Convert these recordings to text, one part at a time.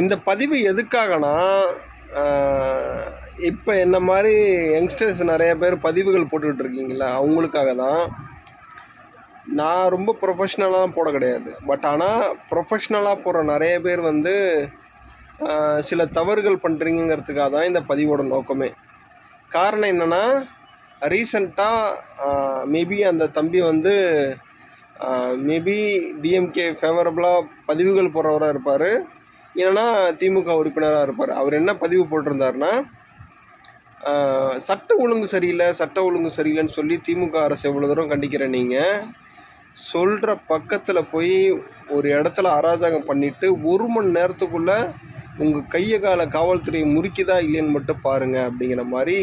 இந்த பதிவு எதுக்காகனா இப்போ என்ன மாதிரி யங்ஸ்டர்ஸ் நிறைய பேர் பதிவுகள் போட்டுக்கிட்டு இருக்கீங்களா அவங்களுக்காக தான். நான் ரொம்ப ப்ரொஃபஷ்னலாக போட கிடையாது. பட் ஆனால் ப்ரொஃபஷ்னலாக போடுற நிறைய பேர் வந்து சில தவறுகள் பண்ணுறீங்கிறதுக்காக தான் இந்த பதிவோட நோக்கமே. காரணம் என்னென்னா ரீசண்டாக மேபி அந்த தம்பி வந்து மேபி டிஎம்கே ஃபேவரபுளாக பதிவுகள் போடுறவராக இருப்பார். என்னன்னா திமுக உறுப்பினராக இருப்பார். அவர் என்ன பதிவு போட்டிருந்தாருன்னா சட்ட ஒழுங்கு சரியில்லை சட்ட ஒழுங்கு சரியில்லைன்னு சொல்லி திமுக அரசு எவ்வளோ தூரம் கண்டிக்கிற நீங்கள் சொல்கிற பக்கத்தில் போய் ஒரு இடத்துல அராஜகம் பண்ணிவிட்டு ஒரு மணி நேரத்துக்குள்ளே உங்கள் கையை கால காவல்துறை முறிக்குதா இல்லைன்னு மட்டும் பாருங்கள் அப்படிங்கிற மாதிரி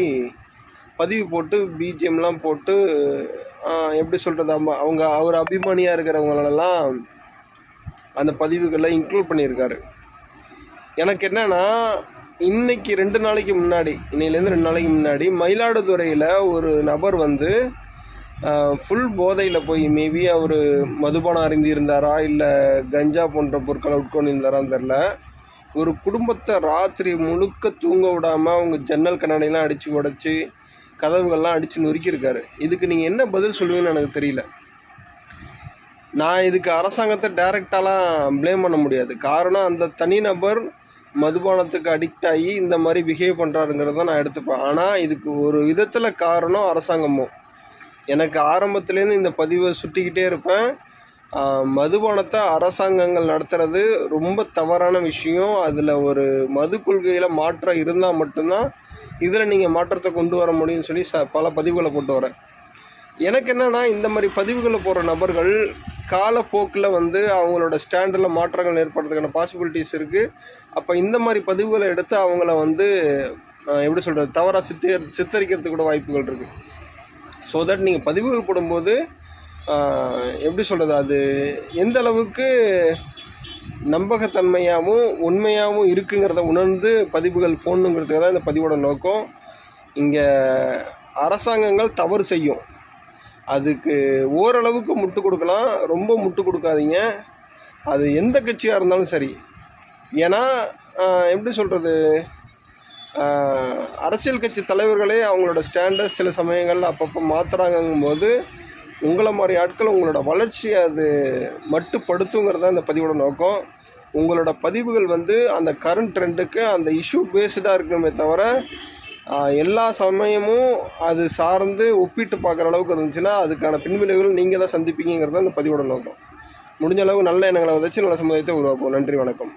பதிவு போட்டு பிஜிஎம்லாம் போட்டு எப்படி சொல்கிறது அம்மா அவங்க அவர் அபிமானியாக இருக்கிறவங்களெல்லாம் அந்த பதிவுகளில் இன்க்ளூட் பண்ணியிருக்காரு. எனக்கு என்னென்னா இன்றைக்கி ரெண்டு நாளைக்கு முன்னாடி இன்னையிலேருந்து ரெண்டு நாளைக்கு முன்னாடி மயிலாடுதுறையில் ஒரு நபர் வந்து ஃபுல் போதையில் போய் மேபி அவர் மதுபானம் அருந்தி இருந்தாரா இல்லை கஞ்சா போன்ற பொருட்களை உட்கொண்டு இருந்தாரான்னு தெரில ஒரு குடும்பத்தை ராத்திரி முழுக்க தூங்க விடாமல் அவங்க ஜன்னல் கண்ணாடிலாம் அடித்து உடச்சி கதவுகள்லாம் அடித்து நொறுக்கியிருக்காரு. இதுக்கு நீங்கள் என்ன பதில் சொல்லுவீங்கன்னு எனக்கு தெரியல. நான் இதுக்கு அரசாங்கத்தை டைரெக்டாலாம் ப்ளேம் பண்ண முடியாது. காரணம் அந்த தனிநபர் மதுபானத்துக்கு அடிக்ட் ஆகி இந்த மாதிரி பிஹேவ் பண்ணுறாருங்கிறத நான் எடுத்துப்பேன். ஆனால் இதுக்கு ஒரு விதத்தில் காரணம் அரசாங்கமும். எனக்கு ஆரம்பத்துலேருந்து இந்த பதிவை சுட்டிக்கிட்டே இருப்பேன். மதுபானத்தை அரசாங்கங்கள் நடத்துகிறது ரொம்ப தவறான விஷயம். அதில் ஒரு மது கொள்கையில் மாற்றம் இருந்தால் மட்டும்தான் இதில் நீங்கள் மாற்றத்தை கொண்டு வர முடியும்னு சொல்லி ச பல பதிவுகளை போட்டு வரேன். எனக்கு என்னென்னா இந்த மாதிரி பதிவுகளை போடுற நபர்கள் காலப்போக்கில் வந்து அவங்களோட ஸ்டாண்டில் மாற்றங்கள் ஏற்படுறதுக்கான பாசிபிலிட்டிஸ் இருக்குது அப்போ இந்த மாதிரி பதிவுகளை எடுத்து அவங்கள வந்து எப்படி சொல்கிறது தவறாக சித்தர் சித்தரிக்கிறதுக்கு கூட வாய்ப்புகள் இருக்குது ஸோ தட் நீங்கள் பதிவுகள் போடும்போது எப்படி சொல்கிறது அது எந்த அளவுக்கு நம்பகத்தன்மையாகவும் உண்மையாகவும் இருக்குங்கிறத உணர்ந்து பதிவுகள் போடணுங்கிறதுக்கு தான் இந்த பதிவோட நோக்கம். இங்கே அரசாங்கங்கள் தவறு செய்யும். அதுக்கு ஓரளவுக்கு முட்டு கொடுக்கலாம். ரொம்ப முட்டு கொடுக்காதீங்க. அது எந்த கட்சியாக இருந்தாலும் சரி. ஏன்னா எப்படி சொல்கிறது அரசியல் கட்சி தலைவர்களே அவங்களோட ஸ்டாண்டை சில சமயங்களில் அப்பப்போ மாற்றுறாங்கங்கும் போது உங்களை மாதிரி ஆட்கள் உங்களோட வளர்ச்சியை அது மட்டுப்படுத்துங்கிறது தான் இந்த பதிவோட நோக்கம். உங்களோட பதிவுகள் வந்து அந்த கரண்ட் ட்ரெண்டுக்கு அந்த இஷ்யூ பேஸ்டாக இருக்கணுமே தவிர எல்லா சமயமும் அது சார்ந்து ஒப்பிட்டு பார்க்குற அளவுக்கு இருந்துச்சுன்னா அதுக்கான பின்விளைவுகள் நீங்கள் தான் சந்திப்பீங்கிறது தான் இந்த பதிவோட நோக்கம். முடிஞ்ச அளவு நல்ல எண்ணங்களை வச்சு நல்ல சமுதாயத்தை உருவாக்குவோம். நன்றி வணக்கம்.